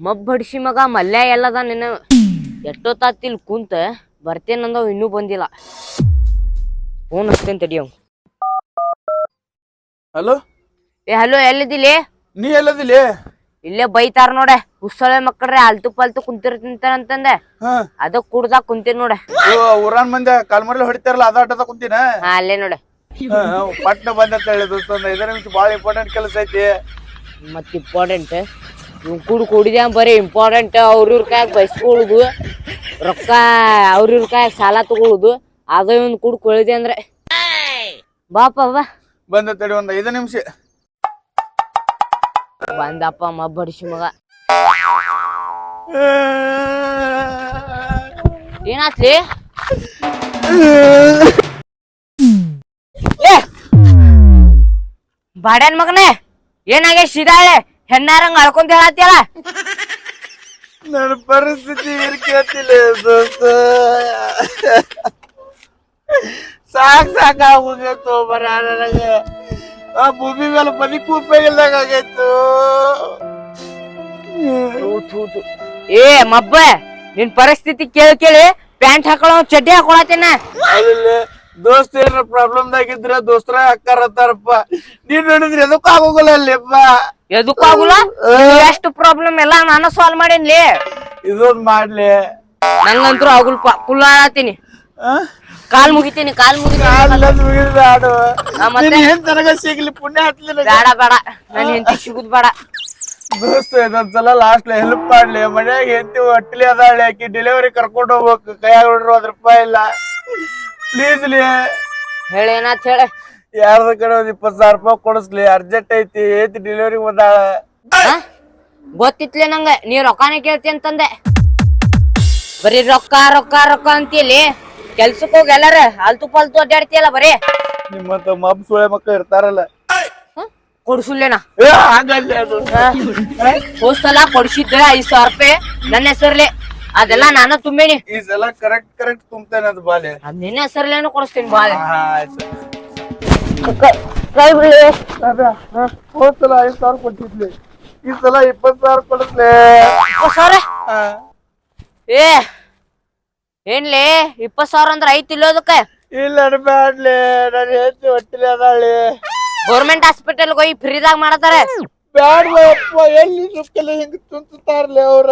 ಮಬ್ಬಡಿಸಿ ಮಗ ಮಲ್ಯ ಎಲ್ಲದ ನಿನ್ನ. ಎಷ್ಟೊತ್ತಾತಿಲ್ ಕುಂತ ಬರ್ತೇನಂದವ್ ಇನ್ನೂ ಬಂದಿಲ್ಲ. ಫೋನ್ ಹಚ್ತೇನೆ ತಡಿ ಅವ್ ಹಲೋ? ಏ ಹಲೋ ಎಲ್ಲಿದ್ದಿಲಿ ನೀ ಎಲ್ಲದಿಲ್ಲಿ ಇಲ್ಲೇ ಬೈತಾರ ನೋಡೆ ಹುಸ್ಸಳೆ ಮಕ್ಕಳ್ರೆ ಅಲ್ತು ಪಲ್ತು ಕುಂತಿರ್ತಿಂತಾರಂತಂದೆ ಹಾ. ಅದ ಕುಡ್ದಾಗ ಕುಂತೀನಿ ನೋಡೆ. ಊರನ್ ಮಂದಿ ಕಾಲ್ಮರ್ಲಿ ಹೊಡಿತಾರಲ್ಲ ಅದ ಆಟದ ಕುಂತೀನ? ಹಾ ಅಲ್ಲೇ ನೋಡೆ. ಹಾ, ಪಟ್ನ ಬಂದ ಅಂತ ಹೇಳಿ ದೋಸ್ತ ಒಂದ್ ನಿಮಿಷ ಭಾಳ ಇಂಪಾರ್ಟೆಂಟ್ ಕೆಲಸ ಐತಿ. ಮತ್ ಇಂಪಾರ್ಟೆಂಟ್ ಕುಡ್ ಕುಡಿದ ಬರೀ ಇಂಪಾರ್ಟೆಂಟ್ ಅವ್ರ ಇವ್ರ ಕಾಯಾಗ ಬೈಸ್ಕೊಳುದು ರೊಕ್ಕ ಅವ್ರ ಇವ್ರ ಕಾಯಾಗ ಸಾಲ ತಗೊಳುದು ಅದ ಒಂದ್ ಕುಡ್ ಕೊಳಿದೆ ಅಂದ್ರೆ. ಬಾಪ ಬಾ. ಬಂದ ತಡಿ ಒಂದ್ ಐದು ನಿಮಿಷ. ಬಂದಪ್ಪ ಮಬ್ಬಡಿಸಿ ಮಗ. ಏನಾತ್ಲಿ? ಬಾಡ್ಯಾನ್ ಮಗನೇ ಏನಾಗೆ ಸಿದಾಳೆ ಹೆಣ್ಣಾರಂಗ ಅಳ್ಕೊಂತ ಹೇಳತ್ತಿಯಲ್ಲ? ನನ್ನ ಪರಿಸ್ಥಿತಿ ಇರ್ಕೇತಿಲ್ಲ ದೋಸ್ತ. ಸಾಕ್ ಸಾಕ್ ಆಗೋಗೈತು ಬರ ನನಗ. ಆ ಭೂಮಿ ಮೇಲೆ ಮನಿ ಆಗೈತು. ಥೂ. ಏ ಮಬ್ಬ ನಿನ್ ಪರಿಸ್ಥಿತಿ ಕೇಳಿ ಕೇಳಿ ಪ್ಯಾಂಟ್ ಹಾಕೊಳ್ಳೋ ಚಡ್ಡಿ ಹಾಕೊಳತೇನ ದೋಸ್ತ ಏನಾರ ಪ್ರಾಬ್ಲಮ್ ದಾಗಿದ್ರ ದೋಸ್ತರ ಅಕ್ಕಾರತ್ತಾರಪ್ಪ ನೀನ್ ನೋಡಿದ್ರೆ ಎದಕ್ಕೂ ಆಗೋಗಲ್ಲ ಅಲ್ಲಿಪ್ಪ ಎದಕ್ಕೂ ಆಗುಲ್ಲ? ಎಷ್ಟು ಪ್ರಾಬ್ಲಮ್ ಎಲ್ಲ ನಾನು ಸಾಲ್ವ್ ಮಾಡೇನ್ಲಿ. ಇದೊಂದ್ ಮಾಡ್ಲಿ. ನಂಗಂತೂ ಆಗುಲ್ಪ ಫುಲ್ ಆಳತೀನಿ ಆ? ಕಾಲ್ ಮುಗಿತೀನಿ ಕಾಲ್ ಮುಗಿತೀನಿ. ಸಿಗ್ಲಿ? ಪುಣ್ಯ ಹತ್ಲಿಲ್ಲ ಬೇಡ ಬೇಡ ನನ್ ಹೆಂಡತಿ ಸಿಗುದ್ ಬೇಡ ದೋಸ್ತ ಇದೊಂದ್ಸಲ ಲಾಸ್ಟ್ ಹೆಲ್ಪ್ ಮಾಡ್ಲಿ. ಮನ್ಯಾಗ ಹೆಂಡತಿ ಹೊಟ್ಟಲಿ ಅದಾಳೆ ಆಕಿ ಡೆಲಿವರಿ ಕರ್ಕೊಂಡು ಹೋಗ್ಬೇಕು. ಕೈಯಾಗ ನೋಡ್ರಿ ಒಂದ್ ರೂಪಾಯಿ ಇಲ್ಲ. ಪ್ಲೀಸ್ ಲೇ. ಹೇಳಿ ಏನಾತ್ ಹೇಳ. ಯಾರ್ದ ಕಡೆ ಒಂದ್ ಇಪ್ಪತ್ ಸಾವಿರ ರೂಪಾಯಿ ಕೊಡಿಸ್ಲಿ? ಅರ್ಜೆಂಟ್ ಐತಿ ಏತಿ ಡೆಲಿವರಿ ಬಂದಾಳ ಗೊತ್ತಿತ್ಲೆ ನಂಗ ನೀ ರೊಕ್ಕನೇ ಕೇಳ್ತಿ ಅಂತಂದೆ. ಬರೀ ರೊಕ್ಕ ರೊಕ್ಕ ರೊಕ್ಕ ಅಂತೀಲಿ. ಕೆಲ್ಸಕ್ ಹೋಗಿ ಎಲ್ಲಾರ ಅಲ್ತು ಪಲ್ತು ಅಡ್ಡಾಡ್ತಿಯಲ್ಲ ಬರೀ? ನಿಮ್ಮಂತ ಮಬ್ ಸುಳೆ ಮಕ್ಕಳು ಇರ್ತಾರಲ್ಲ. ಕೊಡ್ಸುಲ್ಲೇನಾ? ಹೋದ್ಸಲ ಕೊಡ್ಸಿದ್ದೆ ಐದ್ ಸಾವಿರ ರೂಪಾಯಿ ನನ್ನ ಹೆಸರ್ಲೆ. ಅದೆಲ್ಲ ನಾನು ತುಂಬೇನಿ. ಈ ಸಲ ಕರೆಕ್ಟ್ ಕರೆಕ್ಟ್ ತುಂಬ್ತೇನೆ ಅದು ಬಾಲೆ. ಅದ್ ನಿನ್ನ ಹೆಸರ್ಲೇನು ಕೊಡಿಸ್ತೀನಿ ಆಯ್ತು. ಕೈ ಬಿಡ್ಲಿ ಹೋದ್ ಸಲ ಐದ್ ಸಾವಿರ ಕೊಟ್ಟಿದ್ಲಿ ಈ ಸಲ ಇಪ್ಪತ್ ಸಾವಿರ ಕೊಡಿಸ್ಲಿ ಸಾವಿರ? ಏ ಏನ್ಲಿ? ಇಪ್ಪತ್ ಸಾವಿರ ಅಂದ್ರ ಐತಿ ಇಲ್ಲೋದಕ್ಕೆ ಇಲ್ಲ ಬ್ಯಾಡ್ಲಿ ನಾನು ಹೆಂಡತಿ ಹೊಟ್ಟಿಲಿ ಅದಾಳಿ. ಗೌರ್ಮೆಂಟ್ ಹಾಸ್ಪಿಟಲ್ ಹೋಗಿ ಫ್ರೀದಾಗ ಮಾಡತಾರೆ ಬ್ಯಾಡ್ವಪ್ಪ ಎಲ್ಲಿ ಸುಕ್ಕಲ್ಲಿ ಹಿಂಗ ತುಂಬ್ತಾರ್ಲಿ ಅವ್ರ?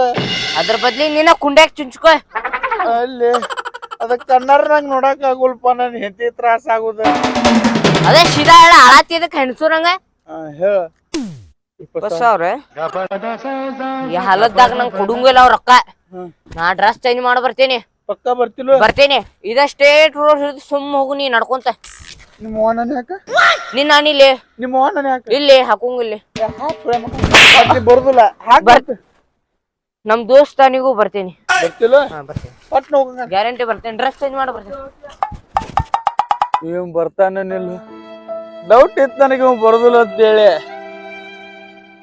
ಅದ್ರ ಬದ್ಲಿ ನೀನ ಕುಂಡ್ಯಾಗ ಚುಂಚ್ಕೊ. ಅಲ್ಲಿ. ಅದ ನಂಗೆ ನೋಡಕ್ ಆಗುಲ್ಪ ನನ್ ಹೆಂಡತಿ ತ್ರಾಸ ಆಗುದ. ಅದೇ ಶಿರಾ ಹೇಳ ಆಳಾತಿದಕ್ ಹೆಣ್ಸೂರಂಗ ಹೇಳ. ಇಪ್ಪತ್ ಸಾವಿರ? ಈ ಹಾಲದ್ದಾಗ ನಂಗ್ ಕೊಡುಂಗಿಲ್ಲ ಅವ್ರ ರೊಕ್ಕ ನಾ ಡ್ರೆಸ್ ಚೇಂಜ್ ಮಾಡ ಬರ್ತೀನಿ. ಪಕ್ಕ ಬರ್ತೀನಿ. ಬರ್ತೇನೆ ಇದಷ್ಟೇ ರೋಡ್ ಹಿಡಿದು ಸುಮ್ಮ ಹೋಗು ನೀ ನಡ್ಕೊಂತ. ನಿಮ್ಮ ಓನನ್ ಯಾಕ? ನಿನ್ನ ನಾನಿಲ್ಲಿ ನಿಮ್ಮ ಓನನ್ ಯಾಕ? ಇಲ್ಲಿ ಹಾಕುಂಗಿಲ್ಲಿ ಬರುದಿಲ್ಲ. ನಮ್ ದೋಸ್ತಾನಿಗೂ ಬರ್ತೀನಿ. ಬರ್ತಿಲ್ಲ ಬರ್ತೀನಿ. ಗ್ಯಾರಂಟಿ ಬರ್ತೇನೆ. ಡ್ರೆಸ್ ಚೇಂಜ್ ಮಾಡ ಬರ್ತೀನಿ. ಇವ್ ಬರ್ತಾನೇನಿಲ್ಲ ಡೌಟ್ ಇತ್ತು ನನಗೆ ಇವ್ ಬರುದಿಲ್ಲ ಅಂತೇಳಿ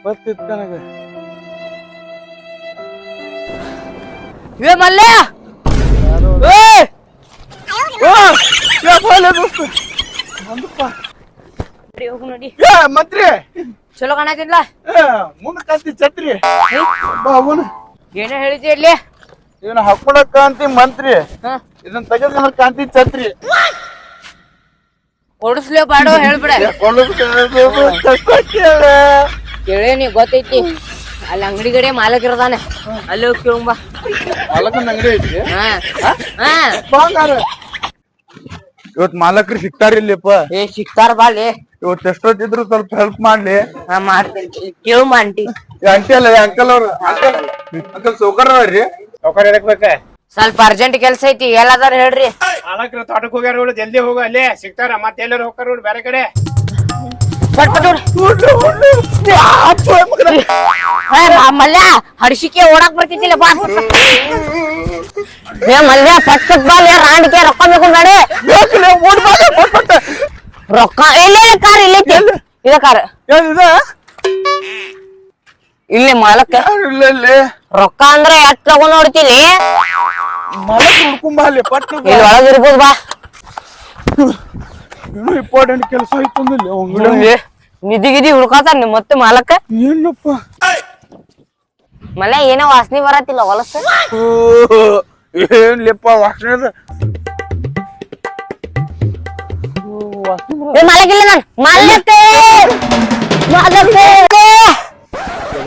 ಗೊತ್ತಿತ್ತು ನನಗೆ. ಏ ಮಲ್ಲೇ! ಏ! ನಡಿ, ಹೋಗು ನಡಿ. ಮಂತ್ರಿ. ಚಲೋ ಕಾಣತಿಲ್ಲ ಮುಂದ ಕಂತಿ ಛತ್ರಿ. ಬಾ ಅವನು ಏನೇ ಹೇಳಿದ್ದೆ ಇಲ್ಲಿ? ಇದನ್ನ ಹಾಕೊಳಕ್ ಕಾಂತಿ ಮಂತ್ರಿ. ಹಾ. ಇದನ್ನ ತೆಗೆದ ಕಾಂತಿ ಛತ್ರಿ. ಕೊಡಿಸ್ಲೇ ಬಾಡೋ ಹೇಳ್ಬಿಡ. ಕೇಳೇನಿ ಗೊತ್ತೈತಿ. ಅಲ್ಲಿ ಅಂಗಡಿ ಗಡೆ ಮಾಲಕ್ ಇರ್ತಾನೆ ಅಲ್ಲಿ ಹೋಗಿ ಕೇಳುಂಬ ಮಾಲಕನ ಅಂಗಡಿ ಐತಿ? ಹಾ. ಹಾ? ಇವತ್ ಮಾಲಕರು ಸಿಗ್ತಾರ ಇಲ್ಲಿಪ್ಪ. ಏ ಸಿಕ್ತಾರ ಬಾಲಿ ಇವತ್ ಎಷ್ಟೊತ್ತಿದ್ರು ಸ್ವಲ್ಪ ಹೆಲ್ಪ್ ಮಾಡ್ಲಿ. ಹಾ ಮಾಡ್ತೇನೆ. ಕೇಳುಂಬ ಆಂಟಿ. ಅಂಕಲ್ ಅಲ್ಲ ಅಂಕಲ್ ಅವ್ರ. ಅಂಕಲ್ ಅಂಕಲ್ ಸೌಕರ್ ಅವ್ರಿ ಸೌಕರ್ಯ ಎದಕ್ ಬೇಕ? ಸ್ವಲ್ಪ ಅರ್ಜೆಂಟ್ ಕೆಲ್ಸ ಐತಿ ಎಲ್ಲದಾರ ಹೇಳ್ರಿ. ಮಾಲಕ್ರು ತೋಟಕ್ ಹೋಗ್ಯಾರ ನೋಡು ಜಲ್ದಿ ಹೋಗು ಅಲ್ಲೇ ಸಿಗ್ತಾರ ಮತ್ತೆ ಎಲ್ಲರೂ ಹೋಗ್ತಾರ ನೋಡು ಬೇರೆ ಕಡೆ. ಪಟ್ ಪಟ್ ಮಲ್ಯ ಹಡ್ಸಿಕೆ ಓಡಾಕ್ ಬರ್ತಿದ್ದಿಲ್ಲ ಬಾ. ಏ ಮಲ್ಯ ಪಟ್ ಪಟ್ ಬಾ ಲೇ, ರಾಂಡಿಕೆ ರೊಕ್ಕ ಬೇಕು ಬೇಡ ರೊಕ್ಕ ಇಲ್ಲೇ ಕಾರ್ ಇಲ್ಲೇ. ಇದ ಕಾರ್. ಇಲ್ಲಿ ಮಾಲಕ್ಕ. ರೊಕ್ಕ ಅಂದ್ರೆ ಎಷ್ಟ್ ತಗೊಂಡ್ ನೋಡ್ತೀನಿ ಮಾಲಕ್ ಹುಡ್ಕೊಂಬ ಅಲ್ಲಿ ಪಟ್ಟು ಇಲ್ಲಿ ಒಳಗ್ ಇರ್ಬೋದು ಬಾ. ಏನೋ ಇಂಪಾರ್ಟೆಂಟ್ ಕೆಲಸ ಆಯ್ತು ಅಂದಿಲ್ಲ ಅಂಗಡಿ ನಿಧಿ ಗಿದಿ ಹುಡ್ಕಾತಾನ ಮತ್ತೆ ಮಾಲಕ್ಕ ಏನಪ್ಪ? ಮಲೆ ಏನೋ ವಾಸನೆ ಬರತ್ತಿಲ್ಲ ಹೊಲಸ. ಏನ್ ಲೆಪ್ಪ ವಾಸನೆ ಏ ಮಾಲಕಿಲ್ಲ ನಾನು. ಮಾಲಕ್ಕೆ ಮಾಲಕ್ಕೆ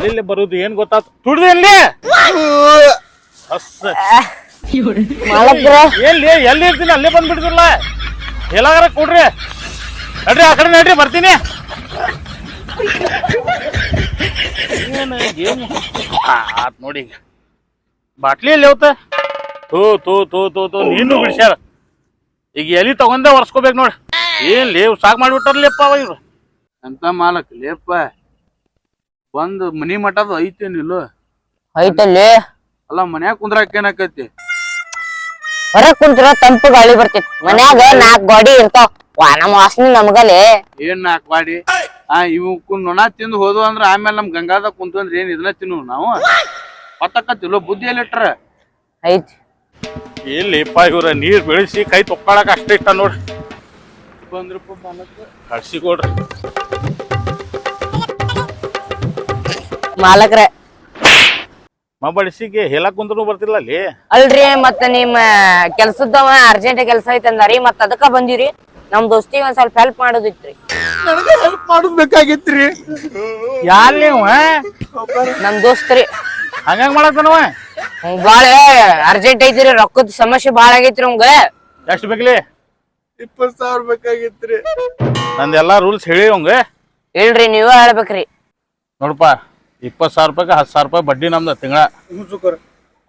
ಎಲ್ಲಿ ಬರುದು ಏನ್ ಗೊತ್ತಾತು? ತುಡ್ದು ಎಲ್ಲಿ? ಹಸ್. ಮಾಲಕ್ರ ಎಲ್ಲಿ ಎಲ್ಲಿ ಇರ್ತೀನಿ ಅಲ್ಲೇ ಬಂದ್ಬಿಡ್ತಿರಲ್ಲ ಎಲ್ಲಾಗಾರ ಕೊಡ್ರಿ. ನಡ್ರಿ ಆ ಕಡೆ ನಡ್ರಿ ಬರ್ತೀನಿ. ಏನು ಆತ್ ನೋಡಿ ಈಗ. ಬಾಟ್ಲಿ ಎಲ್ಲಿ ಅವತ್ತ ತೂ ತೂ ತೂ ತೂ ತೂ ನೀನು ಬಿಡ್ಸ್ಯಾರ ಈಗ ಎಲ್ಲಿ ತಗೊಂಡೆ ಒರ್ಸ್ಕೋಬೇಕು ನೋಡಿ. ಏನ್ ಲೇವ್ ಸಾಕ್ ಮಾಡ್ಬಿಟ್ಟಾರ್ಲಿಪ್ಪ ಅವ ಇವ್ರು. ಅಂತ ಮಾಲಕ್ ಲೇಪ್ಪ. ಬಂದು ಮನಿ ಮಠದ ಐತೇನಿಲ್ಲ ಐತಲ್ಲಿ? ಅಲ್ಲ ಮನ್ಯಾಗ ಕುಂದ್ರಾಕ ಏನಾಕೈತಿ? ಹೊರಗ್ ಕುಂತ್ರ ತಂಪು ಗಾಳಿ ಬರ್ತೈತಿ ಮನ್ಯಾಗ ನಾಕ್ ಗಾಡಿ ಇರ್ತಾವ. ವಾ ನಮ್ಮ ವಾಸನೆ ನಮಗಲೇ. ಏನ್ ನಾಕ್ ಬಾಡಿ ಆ ಇವ್ ನೊಣ ತಿಂದು ಹೋದ್ವು ಅಂದ್ರ ಆಮೇಲೆ ನಮ್ ಗಂಗಾದಾಗ ಕುಂತು ಅಂದ್ರೆ ಏನ್ ಇದನ್ನ ತಿನ್ನು ನಾವು? ಪತ್ತಕತ್ತಿಲ್ಲ ಬುದ್ಧಿ ಎಲ್ಲಿಟ್ರ ಐತಿ. ಇಲ್ಲಿ ಇವ್ರ ನೀರ್ ಬೆಳೆಸಿ ಕೈ ತೊಕ್ಕೊಳಕ್ ಅಷ್ಟೇ ಇಷ್ಟ ನೋಡ್ರಿ ಬಂದ್ರಪ್ಪ ಕಳ್ಸಿ ಕೊಡ್ರಿ. ಮಾಲಕ್ರ ಮ ಬಡಿಸಿಗೆ ಹೇಳಕ್ ಕುಂದ್ರು ಬರ್ತಿಲ್ಲ ಅಲ್ಲಿ? ಅಲ್ರಿ ಮತ್ತ ನಿಮ್ಮ ಕೆಲ್ಸದವ ಅರ್ಜೆಂಟ್ ಕೆಲ್ಸ ಐತೆ ಅಂದಾರಿ ಮತ್ತ ಅದಕ್ಕ ಬಂದಿರಿ. ನಮ್ ದೋಸ್ತಿ ಒಂದ್ ಸ್ವಲ್ಪ ಹೆಲ್ಪ್ ಮಾಡೋದಿತ್ರಿ. ನನಗೆ ಹೆಲ್ಪ್ ಮಾಡೋದ್ ಬೇಕಾಗಿತ್ರಿ. ಯಾರ್ ನೀವು ನಮ್ ದೋಸ್ತ್ರಿ. ಹಂಗಂಗ್ ಮಾಡತ್ತನವ ಅವ್ನ್ ಬಾಳ ಅರ್ಜೆಂಟ್ ಐತಿರಿ ರೊಕ್ಕದ ಸಮಸ್ಯೆ ಬಾಳ ಆಗೈತ್ರಿ ಅವಂಗ ಎಷ್ಟ್ ಬೇಕಲಿ? ಇಪ್ಪತ್ ಸಾವಿರ ಬೇಕಾಗಿತ್ರಿ. ನಂದೆಲ್ಲಾ ರೂಲ್ಸ್ ಹೇಳಿ ಅವಂಗ. ಇಲ್ರಿ ನೀವ ಹೇಳ್ಬೇಕ್ರಿ. ನೋಡಪ್ಪ. ಇಪ್ಪತ್ ಸಾವಿರ ರೂಪಾಯಿಗೆ ಹತ್ತು ಸಾವಿರ ರೂಪಾಯಿ ಬಡ್ಡಿ ನಮ್ದು ತಿಂಗಳ.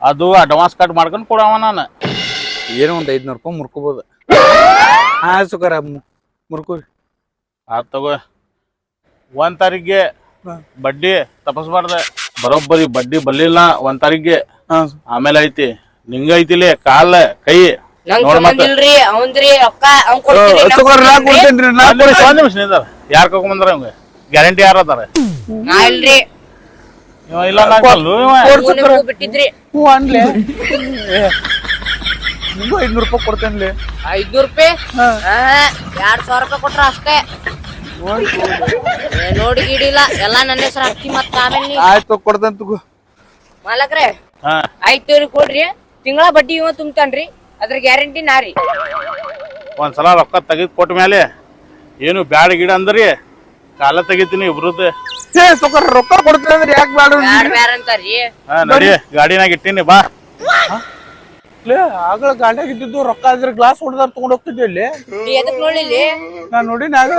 ಅದು ಅಡ್ವಾನ್ಸ್ ಕಟ್ ಮಾಡ್ಕೊಂಡು ಕೊಡವ ನಾನು. ಏನೋ ಒಂದು ಐದ್ನೂರು ರೂಪಾಯಿ ಮುರ್ಕೋಬೋದು. ಹಾ ಸುಕರ ಮುರ್ಕೋರಿ. ಆತ್ ತಗೋ. ಒಂದ್ ತಾರೀಕಿಗೆ ಬಡ್ಡಿ ತಪಸ್ಬಾರ್ದ ಬರೋಬ್ಬರಿ ಬಡ್ಡಿ ಬರ್ಲಿಲ್ಲ ಒಂದ್ ತಾರೀಕಿಗೆ. ಹಾ. ಆಮೇಲೆ ಐತಿ. ನಿಂಗ ಐತಿಲಿ ಕಾಲ ಕೈ. ನಂಗ್ ನೋಡ್ ಸಂಬಂಧ ಮತ್ತೆ. ಇಲ್ರಿ ಅವಂದ್ರಿ ರೊಕ್ಕ ಅವ್ನ್ ಕೊಡ್ತೀರಿ ನಾ ಸುಕರ್ ನಾ ಕೊಡ್ತೇನ್ರಿ ನಾ ಒಂದ್ ಒಂದ್ ನಿಮಿಷ ನಿಂದಾರ. ಯಾರ್ ಕರ್ಕೊಂಡ್ ಅವಂಗ ಗ್ಯಾರಂಟಿ ಯಾರ ಅದಾರ? ನಾ ಇಲ್ರಿ. ಇವ ಇಲ್ಲ ಅನ್ನಂಗಲ್ಲು ಇವ. ಬಿಟ್ಟಿದ್ರಿ. ಅನ್ಲಿ? ಐದ್ನೂರ್ ರೂಪಾಯಿ ಕೊಡ್ತೇನ್ಲಿ? ಐದ್ನೂರು ರೂಪಾಯಿ? ಎರಡ್ ಸಾವಿರ ರೂಪಾಯಿ ಕೊಟ್ರ ಅಷ್ಟೇ. ಏ, ನೋಡಿ ಗಿಡಿಲ್ಲ. ಎಲ್ಲಾ ನನ್ನ ಹೆಸರು ಹಾಕ್ತಿ ಮತ್ತ ಆಮೇಲೆ ಆಯ್ತು ಕೊಡ್ತೇನೆ ತಗೋ. ಮಾಲಕ್ರೆ ಹಾ. ಆಯ್ತು ಕೊಡ್ರಿ. ತಿಂಗಳ ಬಡ್ಡಿ ಇವ ತುಂಬ್ತಾನ್ರಿ. ಅದ್ರ ಗ್ಯಾರಂಟಿ ನಾರಿ ಒಂದ್ಸಲ ರೊಕ್ಕ ತೆಗೆದು ಕೊಟ್ಟ ಮೇಲೆ ಏನು ಬ್ಯಾಡ ಗಿಡ ಅಂದ್ರಿ. ಕಾಲ ತೆಗಿತೀನಿ ಇಬ್ರದ್ದು. ಏ ಸುಕರ್ ರೊಕ್ಕ ಕೊಡ್ತೀನಿ ಅಂದ್ರೆ ಯಾಕೆ ಬೇಡ ಬ್ಯಾಡ ಬ್ಯಾರ ಅಂತಾರ್ರಿ ಹಾ ನಡಿ ಗಾಡಿನಾಗ ಇಟ್ಟಿನಿ ಬಾ. ಆಗಳ ಗಾಡ್ಯಾಗ ಇದ್ದಿದ್ದು ರೊಕ್ಕ ಆದ್ರೆ ಗ್ಲಾಸ್ ಹೊಡೆದಾರ ತಗೊಂಡ್ ಹೋಗ್ತಿದ್ದೆ ಇಲ್ಲಿ ನೀ ಎದಕ್ ನೋಡ್ಲಿಲ್ಲಿ ನಾ ನೋಡಿ ಆಗಳ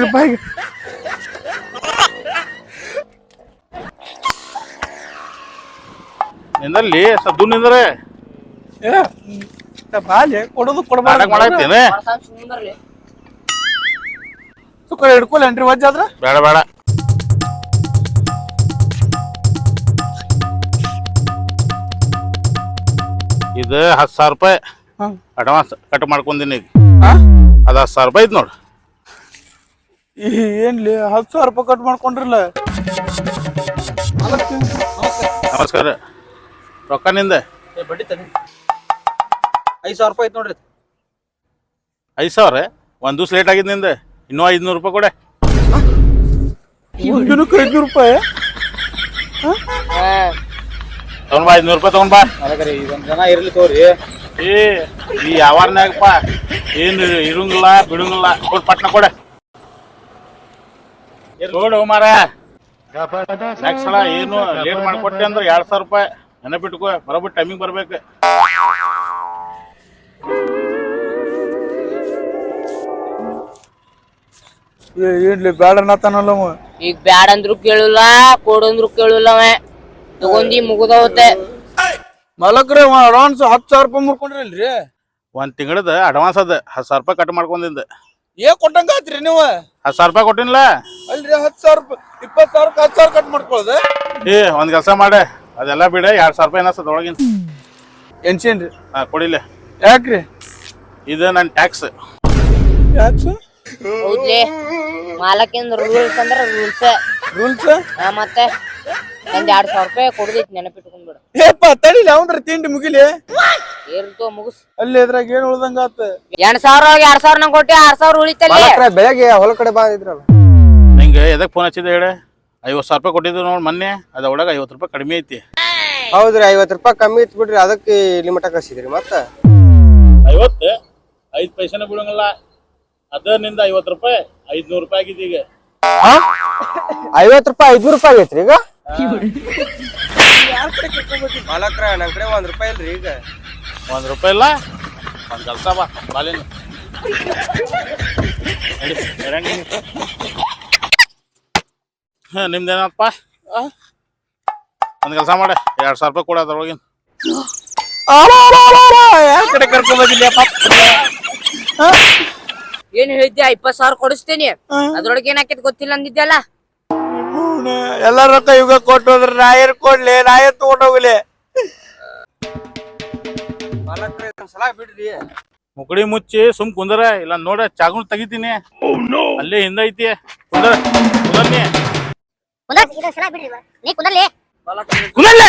ರೂಪಾಯಿ ನಿಂದಲ್ಲಿ ಸದ್ದು ನಿಂದ್ರೆ. ಏ ಬಾಲೆ ಕೊಡೋದು ಕೊಡ್ಬಾರ್ದು. ಮಾಡಾಕ್ತೇನೆ. ಸುಮ್ಮನೆ ಹಿಡ್ಕೊಲೇನ್ರಿ ವಜ್ಜ ಆದ್ರ? ಬೇಡ ಬೇಡ. ಇದು ಹತ್ತು ಸಾವಿರ ರೂಪಾಯಿ. ಅಡ್ವಾನ್ಸ್ ಕಟ್ ಮಾಡ್ಕೊಂದಿನಿ ಈಗ. ಹಾ? ಅದು ಹತ್ತು ಸಾವಿರ ರೂಪಾಯಿ ಐತೆ ನೋಡು. ಈ ಏನ್ಲಿ ಹತ್ತು ಸಾವಿರ ರೂಪಾಯಿ ಕಟ್ ಮಾಡ್ಕೊಂಡ್ರಲ್ಲ? ನಮಸ್ಕಾರ. ರೊಕ್ಕ ನಿಂದ? ಬಡ್ಡಿ ತನ್ನಿ ಐದು ಸಾವಿರ ರೂಪಾಯಿ ಐತೆ ನೋಡ್ರಿ. ಐದು ಸಾವಿರ? ಒಂದು ದಿವ್ಸ ಲೇಟ್ ಆಗಿದ್ನಿಂದ? ಇನ್ನೂ ಐದ್ನೂರು ರೂಪಾಯಿ ಕೊಡೆ. ಒಂದ್ ದಿನಕ್ಕೆ ಐದ್ನೂರು ರೂಪಾಯಿ? ತಗೊಂಡ್ ಬಾ ಐದುನೂರು ರೂಪಾಯಿ ತಗೊಂಡ್ ಬಾ. ಅದಕ್ಕೆ ಇದೊಂದು ಜನ ಇರ್ಲಿ ತೋರಿ ಏ ಈ ಯಾವಾರ್ನಾಗಪ್ಪ ಏನು ಇರಂಗಿಲ್ಲ ಬಿಡಂಗಿಲ್ಲ. ಕೊಡ್ ಪಟ್ನ ಕೊಡೆ. ನೋಡು ಮಾರ. ನೆಕ್ಸ್ಟ್ ಸಲ ಏನು ಲೇಟ್ ಮಾಡ್ಕೊಟ್ಟೆ ಅಂದ್ರೆ ಎರಡ್ ಸಾವಿರ ರೂಪಾಯಿ ನೆನಪಿಟ್ಕೋ ಬರೋಬ್ಬರ ಟೈಮಿಂಗ್ ಬರ್ಬೇಕು. ಬ್ಯಾಡ ಬೇಡ ಅನ್ನತಾನಲ್ಲ ಈಗ ಬ್ಯಾಡ ಅಂದ್ರು ಕೇಳಲ್ಲ ಕೊಡಂದ್ರು ಕೇಳಿಲ್ಲ ಅವ. ತಗೊಂಡಿ ಮುಗಿದೋತೆ ಮಲಕ್ರೆ ಅಡ್ವಾನ್ಸ್ ಹತ್ತು ಸಾವಿರ ರೂಪಾಯಿ ಮುರ್ಕೊಂಡ್ರಲ್ರಿ. ಒಂದ್ ತಿಂಗಳದ ಅಡ್ವಾನ್ಸ್ ಅದ ಹತ್ತು ಸಾವಿರ ರೂಪಾಯಿ ಕಟ್ ಮಾಡ್ಕೊಂಡಿಂದ ಏ ಕೊಟ್ಟಂಗ ಆತ್ರಿ ನೀವು? ಹತ್ತು ಸಾವಿರ ರೂಪಾಯಿ ಕೊಟ್ಟಿನಲ್ಲ ಅಲ್ರಿ ಹತ್ತು ಸಾವಿರ ರೂಪಾಯಿ ಇಪ್ಪತ್ತು ಸಾವಿರ ಹತ್ತು ಸಾವಿರ ಕಟ್ ಮಾಡ್ಕೊಳ್ಳೋದು. ಏ ಒಂದ್ ಕೆಲಸ ಮಾಡೆ. ಅದೆಲ್ಲ ಬಿಡ ಎರಡ್ ಸಾವಿರ ರೂಪಾಯಿ ಏನಸ್ತದ ಒಳಗಿನ. ಎನ್ಸಿನ್ರಿ ಹಾ ಕೊಡಿಲ್ಲ ಯಾಕ್ರಿ? ಇದು ನನ್ನ ಟ್ಯಾಕ್ಸ್ ಟ್ಯಾಕ್ಸ್ ಹೌದ್ಲಿ. ಮಾಲಕಿಂದ ರೂಲ್ಸ್ ಅಂದ್ರೆ ರೂಲ್ಸ್ ರೂಲ್ಸ್ ಮತ್ತೆ ಒಂದ್ ಎರಡ್ ಸಾವಿರ ರೂಪಾಯಿ ಕೊಡದೈತಿ ನೆನಪಿಟ್ಕೊಂಡ್ಬಿಡು. ಏಪ್ಪ ತಡಿಲಿ ಅವನ್ರ ತಿಂಡಿ ಮುಗಿಲಿ? ಏರ್ತೋ ಮುಗಿಸ್. ಅಲ್ಲಿ ಇದ್ರಾಗ ಏನ್ ಉಳ್ದಂಗ ಆತ? ಎರಡ್ ಸಾವಿರ ಹೋಗಿ ಎರಡ್ ಸಾವಿರ ನಂಗೆ ಕೊಟ್ಟಿ ಆರ್ ಸಾವಿರ ಉಳಿತಲ್ಲಿ. ಮಾಲಕ್ರ ಬೆಳಗ್ಗೆ ಹೊಲ ಕಡೆ ಬಂದಿದ್ರಲ್ಲ ನಿಂಗೆ ಎದಕ್ ಫೋನ್ ಹಚ್ಚಿದೆ ಹೇಳಿ? ಐವತ್ ಸಾವಿರ ರೂಪಾಯಿ ಕೊಟ್ಟಿದ್ದು ನೋಡ್ ಮೊನ್ನೆ ಅದ ಒಳಗ ಐವತ್ ರೂಪಾಯಿ ಕಡಿಮೆ ಐತಿ. ಹೌದ್ರಿ ಐವತ್ ರೂಪಾಯಿ ಕಮ್ಮಿ ಇತ್ತು ಬಿಡ್ರಿ ಅದಕ್ಕೆ ಲಿಮಿಟ್ ಮಟ ಕಳ್ಸಿದ್ರಿ ಮತ್ತ. ಐವತ್ತು ಐದು ಪೈಸೆನ ಬಿಡಂಗಿಲ್ಲ ಅದ ನಿಂದ ಐವತ್ತು ರೂಪಾಯಿ ಐದ್ನೂರು ರೂಪಾಯಿ ಆಗಿದೆ ಈಗ. ಐವತ್ ರೂಪಾಯಿ ಐದ್ನೂರು ರೂಪಾಯಿ ಆಗೈತ್ರಿ ಈಗ? ಮಾಲಕ್ರ ನನ್ ಕಡೆ ಒಂದ್ ರೂಪಾಯಿ ಇಲ್ರಿ ಈಗ. ಒಂದ್ ರೂಪಾಯಿ ಇಲ್ಲ? ಒಂದ್ ಕೆಲಸ ಬಾ ಬಾಲಿನ. ನಿಮ್ದೇನಪ್ಪ ಆ? ಒಂದ್ ಕೆಲಸ ಮಾಡ ಎರಡ್ ಸಾವಿರ ರೂಪಾಯಿ ಕೊಡ ಅದ್ರೊಳಗಿನ. ಯಾರ ಕಡೆ ಕರ್ಕೊಂಡ್ ಬಂದಿಲ್ಲ ಏನ್ ಹೇಳಿದ್ದೆ ಇಪ್ಪತ್ ಸಾವಿರ ಕೊಡಿಸ್ತೇನೆ. ಅದ್ರೊಳಗೆ ಏನ್ ಹಾಕಿದ್ ಗೊತ್ತಿಲ್ಲ ಅಂದಿದ್ಯಲ್ಲ? ಎಲ್ಲ ರೊಕ್ಕ ಇವಾಗ ಕೊಟ್ಟು ಹೋದ್ರ ರಾಯರ್ ಕೊಡ್ಲಿ ರಾಯರ್ ತಗೊಂಡ್ ಹೋಗ್ಲಿ. ಸಲ ಬಿಡ್ರಿ. ಮುಕುಡಿ ಮುಚ್ಚಿ ಸುಮ್ ಕುಂದರ ಇಲ್ಲ ನೋಡ ಚಾಗುಣ್ ತೆಗಿತೀನಿ. ಅಲ್ಲೇ ಹಿಂದ ಐತಿ. ಕುಂದರ ಕುಂದರ್ನಿ. ಇದು ಸಲ ಬಿಡ್ರಿ ನೀ ಕುಂದರ್ಲಿ. ಕುಂದರ್ಲೆ.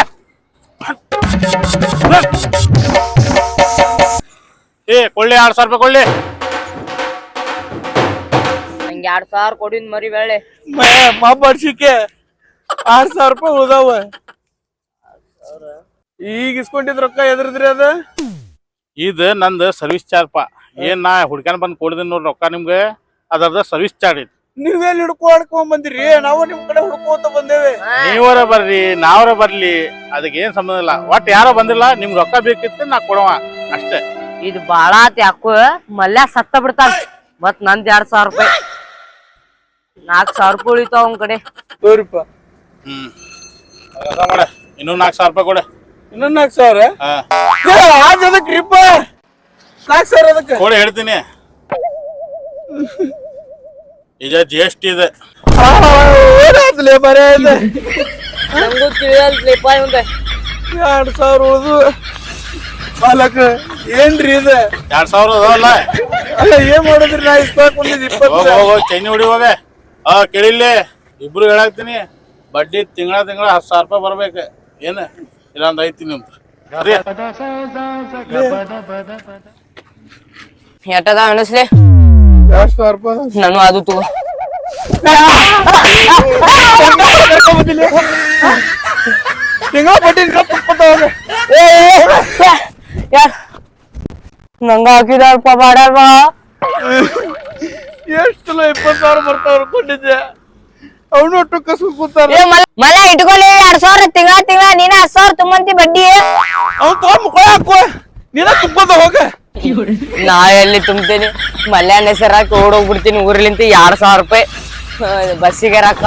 ಏ ಕೊಳ್ಳಿ ಆರ್ ಸಾವಿರ ರೂಪಾಯಿ ಕೊಳ್ಳಿ. ನಂಗೆ ಎರಡ್ ಸಾವಿರ ಕೊಡಿನ್ ಮರಿ ಬೆಳೆ. ಮಾಬಾಡ್ಸಿಕೆ ಆರ್ ಸಾವಿರ ರೂಪಾಯಿ ಉಳ್ದಾವ. ಈಗ ಇಸ್ಕೊಂಡಿದ್ ರೊಕ್ಕ ಎದ್ರದ್ರಿ ಅದ? ಇದು ನಂದು ಸರ್ವಿಸ್ ಚಾರ್ಜ್ ಪಾ. ಏನ್ ನಾ ಹುಡ್ಕನ್ ಬಂದ್ ಕೊಡಿದೀನಿ ನೋಡ್ರಿ ರೊಕ್ಕ ನಿಮ್ಗೆ. ಅದರ್ದ ಸರ್ವಿಸ್ ಚಾರ್ಜ್ ಐತಿ ನೀವೆಲ್ಲಿ ಹಿಡ್ಕೊ ಹಿಡ್ಕೊಂಡ್ ಬಂದಿರಿ? ನಾವು ನಿಮ್ ಕಡೆ ಹುಡ್ಕೋತ ಬಂದೇವೆ. ನೀವರ ಬರ್ರಿ ನಾವರ ಬರ್ಲಿ. ಅದಕ್ಕೆ ಏನ್ ಸಂಬಂಧ ಇಲ್ಲ. ಒಟ್ ಯಾರೋ ಬಂದಿಲ್ಲ ನಿಮ್ಗೆ ರೊಕ್ಕ ಬೇಕಿತ್ತು ನಾ ಕೊಡವ. ಅಷ್ಟೇ. ಇದು ಬಾಳ ಆತ್ ಯಾಕೋ ಮಲ್ಯ ಸತ್ತ ಬಿಡ್ತಾರ ಮತ್ ನಂದ್ ಎರಡ್ ಸಾವಿರ ರೂಪಾಯಿ. ನಾಲ್ಕ್ ಸಾವಿರ ರೂಪಾಯಿ ಉಳಿತಾವ ಅವನ ಕಡೆ. ತೋರಿಪ್ಪ. ಹ್ಮ್. ಅದ ಮಾಡ ಇನ್ನೂ ನಾಲ್ಕು ಸಾವಿರ ರೂಪಾಯಿ ಕೊಡ. ಇನ್ನೊಂದ್ ನಾಲ್ಕು ಸಾವಿರ? ಹಾ. ಅದಕ್ಕೆ ನಾಲ್ಕು ಸಾವಿರ ಅದಕ್ಕೆ ಕೊಡಿ ಹೇಳ್ತೀನಿ. ಈಗ ಜಿ ಎಸ್ ಟಿ ಇದೆ. ಬರೇ ಇದೆ ನಂಗೂ ತಿಳಿಯಲ್ರಿಪ್ಪ ಇವಂದ ಎರಡ್ ಸಾವಿರ ಉಳ್ದು ಏನ್ರಿ ಇದು? ಎರಡ್ ಸಾವಿರ ಅದಾವಲ್ಲ ಅಲ್ಲ ಏನ್ ಮಾಡಿದ್ರಿ? ನಾ ಇಸ್ಕೊಳಕ್ ಬಂದಿದ್ ಹೋಗ ಇಪ್ಪತ್ತು ಹೋಗ ಚೈನಿ ಹೊಡಿ ಹೋಗ. ಆ ಕೇಳಿಲ್ಲೇ ಇಬ್ರು ಹೇಳಾಕ್ತೀನಿ. ಬಡ್ಡಿ ತಿಂಗಳ ತಿಂಗಳ ಹತ್ತು ಸಾವಿರ ರೂಪಾಯಿ ಬರ್ಬೇಕ. ಏನು? ಇಲ್ಲೊಂದು ಐತಿ ನಿಮ್ದು ಸರಿ? ಎಟ್ಟದ ಅನಸ್ಲಿ? ಎರಡ್ ಸಾವಿರ ರೂಪಾಯಿ ನಾನು ಅದು ತಗೋ. ತಿಂಗಳ ಬಡ್ಡಿ ಇಪ್ಪತ್ತವ್ರೆ ಯಾರ್ ನಂಗ ಹಾಕಿದಾರಪ್ಪ ಬಾಡ್ಯಾರ ಎಷ್ಟು ಚಲೋ ಇಪ್ಪತ್ತು ಸಾವಿರ ಬರ್ತಾವ್ರ ಕೊಟ್ಟಿದ್ದೆ ಅವನು ಒಟ್ಟು ಕಸು ಕೂತಾರ ಮಲ ಇಟ್ಕೊಳ್ಳಿ ಎರಡ್ ಸಾವಿರ ತಿಂಗಳ ತಿಂಗಳ ನೀನ ಹತ್ತು ಸಾವಿರ ತುಂಬಂತಿ ಬಡ್ಡಿ. ಅವ್ನು ತಗೊಂಡ್ ಮುಖ ಹಾಕುವ ನೀನ ತುಂಬೋದ ಹೋಗ. ನಾ ಎಲ್ಲಿ ತುಂಬ್ತೀನಿ? ಮಲ್ಯಾನ ಹೆಸರಾಕಿ ಓಡೋಗ್ಬಿಡ್ತೀನಿ ಊರ್ಲಿಂತ ಎರಡ್ ಸಾವಿರ ರೂಪಾಯಿ. ಬಸ್ಸಿಗೆ ರೊಕ್ಕ